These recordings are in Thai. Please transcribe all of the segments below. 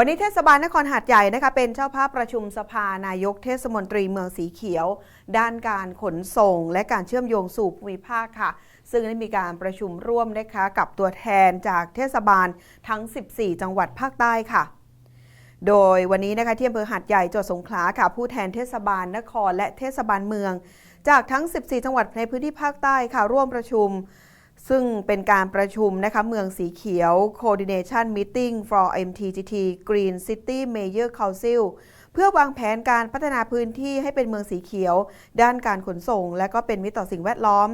วันนี้เทศบาลนครหาดใหญ่นะคะเป็นเจ้าภาพประชุมสภานายกเทศมนตรีเมืองสีเขียว ด้านการขนส่ง และการเชื่อมโยงสู่ภูมิภาคค่ะ ซึ่งได้มีการประชุมร่วมนะคะกับตัวแทนจากเทศบาลทั้ง 14 จังหวัดภาคใต้ค่ะ โดยวันนี้นะคะที่อำเภอหาดใหญ่จังหวัดสงขลาค่ะ ผู้แทนเทศบาลนครและเทศบาลเมือง จากทั้ง 14 จังหวัดในพื้นที่ภาคใต้ค่ะร่วมประชุม ซึ่งเป็นการประชุมนะคะเมืองสีเขียว Coordination Meeting for MTGT Green City Mayor Council เพื่อวางแผนการพัฒนาพื้นที่ให้เป็นเมืองสีเขียว ด้านการขนส่ง และก็เป็นมิตรต่อสิ่งแวดล้อม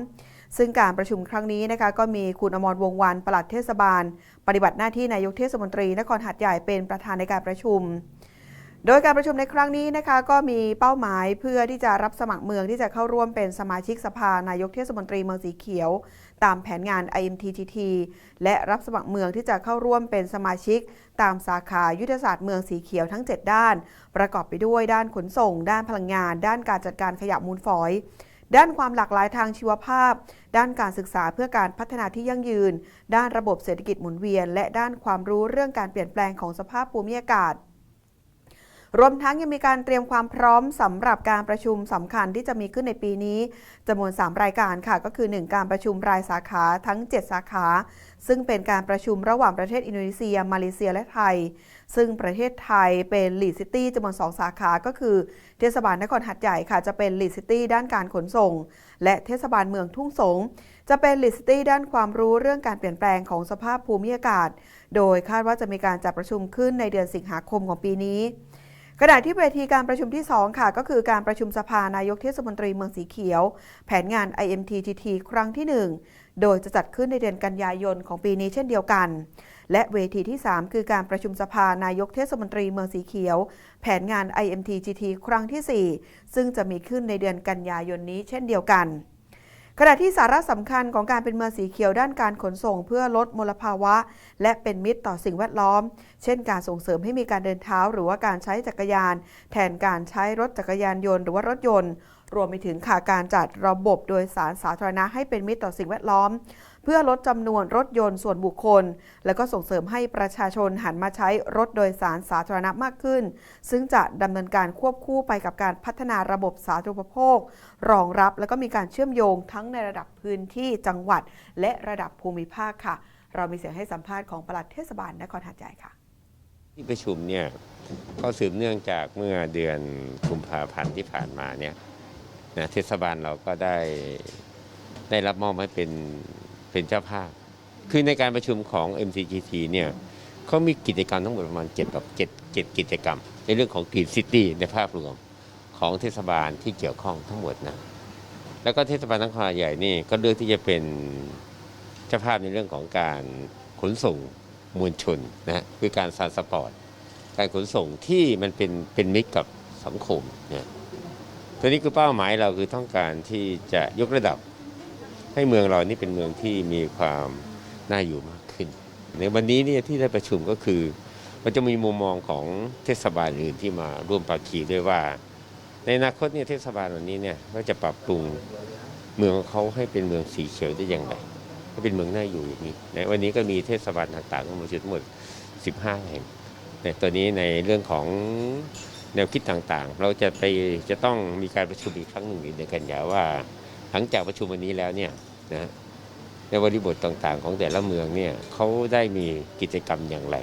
ซึ่งการประชุมครั้งนี้นะคะก็มีคุณอมรวงวันปลัดเทศบาล ปฏิบัติหน้าที่นายกเทศมนตรีนครหาดใหญ่เป็นประธานในการประชุม โดยการประชุมในครั้งนี้นะคะก็มีเป้าหมายเพื่อที่จะรับสมัครเมืองที่จะเข้าร่วมเป็นสมาชิกสภานายกเทศมนตรีเมืองสีเขียว ตามแผนงาน IMTGT และรับสมัครเมืองที่จะเข้าร่วมเป็นสมาชิก ตามสาขายุทธศาสตร์เมืองสีเขียวทั้ง 7 ด้าน ประกอบไปด้วยด้านขนส่ง ด้านพลังงาน ด้านการจัดการขยะมูลฝอย ด้านความหลากหลายทางชีวภาพ ด้านการศึกษาเพื่อการพัฒนาที่ยั่งยืน ด้านระบบเศรษฐกิจหมุนเวียน และด้านความรู้เรื่องการเปลี่ยนแปลงของสภาพภูมิอากาศ รวมทั้งยังมีการเตรียมความพร้อมสำหรับการประชุมสำคัญที่จะมีขึ้นในปีนี้จำนวน 3 รายการค่ะ ก็คือ 1 การประชุมรายสาขาทั้ง 7 สาขา ซึ่งเป็นการประชุมระหว่างประเทศอินโดนีเซีย มาเลเซียและไทย ซึ่งประเทศไทยเป็นลีดซิตี้จำนวน 2 สาขา ก็คือ เทศบาลนครหัดใหญ่ค่ะ จะเป็นลีดซิตี้ด้านการขนส่ง และเทศบาลเมืองทุ่งสงจะเป็นลีดซิตี้ด้านความรู้เรื่องการเปลี่ยนแปลงของสภาพภูมิอากาศ โดยคาดว่าจะมีการจัดประชุมขึ้นในเดือนสิงหาคมของปีนี้ ขณะที่เวทีการประชุมที่ 2 ค่ะ ก็คือการประชุมสภานายกเทศมนตรีเมืองสีเขียว แผนงาน IMTGT ครั้งที่ 1 โดยจะจัดขึ้นในเดือนกันยายนของปีนี้เช่นเดียวกัน และเวทีที่ 3 คือการประชุมสภานายกเทศมนตรีเมืองสีเขียว แผนงาน IMTGT ครั้งที่ 4 ซึ่งจะมีขึ้นในเดือนกันยายนนี้เช่นเดียวกัน ขณะที่สาระสำคัญของการเป็นเมืองสีเขียวด้านการขนส่ง เพื่อลดมลภาวะ และเป็นมิตรต่อสิ่งแวดล้อม เช่น การส่งเสริมให้มีการเดินเท้า หรือว่าการใช้จักรยาน แทนการใช้รถจักรยานยนต์ หรือว่ารถยนต์ รวมไปถึงขาการจัดระบบโดยสารสาธารณะให้เป็นมิตรต่อสิ่งแวดล้อม เพื่อลดจำนวนรถยนต์ส่วนบุคคล และก็ส่งเสริมให้ประชาชนหันมาใช้รถโดยสารสาธารณะมากขึ้น ซึ่งจะดำเนินการควบคู่ไปกับการพัฒนาระบบสาธารณูปโภค รองรับแล้วก็มีการเชื่อมโยงทั้งในระดับพื้นที่จังหวัด และระดับภูมิภาคค่ะ เรามีเสียงให้สัมภาษณ์ของปลัดเทศบาลนครหาดใหญ่ค่ะ ที่ประชุมเนี่ยก็สืบเนื่องจากเมื่อเดือนกุมภาพันธ์ที่ผ่านมาเนี่ยนะเทศบาลเราก็ได้ได้รับมอบให้เป็น เป็นเจ้าภาพ คือในการประชุมของ MCGT เนี่ยเขามีกิจกรรมทั้งหมดประมาณ7แบบ7 7กิจกรรม ในเรื่องของ Green City ในภาพรวมของเทศบาลที่เกี่ยวข้องทั้งหมดนะแล้วก็เทศบาลนครใหญ่นี่ก็เลือกที่จะเป็นเจ้าภาพในเรื่องของการขนส่งมวลชนนะฮะคือการสานสปอร์ตการขนส่งที่มันเป็นเป็นมิตรกับสังคมเนะตัวนี้คือเป้าหมายเราคือต้องการที่จะยกระดับ ให้เมืองเรานี่เป็นเมืองที่มีความน่าอยู่มากขึ้น ในวันนี้เนี่ยที่ได้ประชุมก็คือ มันจะมีมุมมองของเทศบาลอื่นที่มาร่วมปราคีด้วยว่า ในอนาคตเนี่ยเทศบาลวันนี้เนี่ยก็จะปรับปรุงเมืองของเขาให้เป็นเมืองสีเขียวได้อย่างไรให้เป็นเมืองน่าอยู่อย่างนี้นะวันนี้ก็มีเทศบาลต่างๆทั้งมดทั้งหมด 15 แห่งในตัวนี้ในเรื่องของแนวคิดต่างๆ เราจะไปจะต้องมีการประชุมอีกครั้งหนึ่งในเดือนกันยาว่า หลังจากประชุมวันนี้แล้วเนี่ยนะในบริบทต่างๆของแต่ละเมืองเนี่ยเขาได้มีกิจกรรมอย่างไร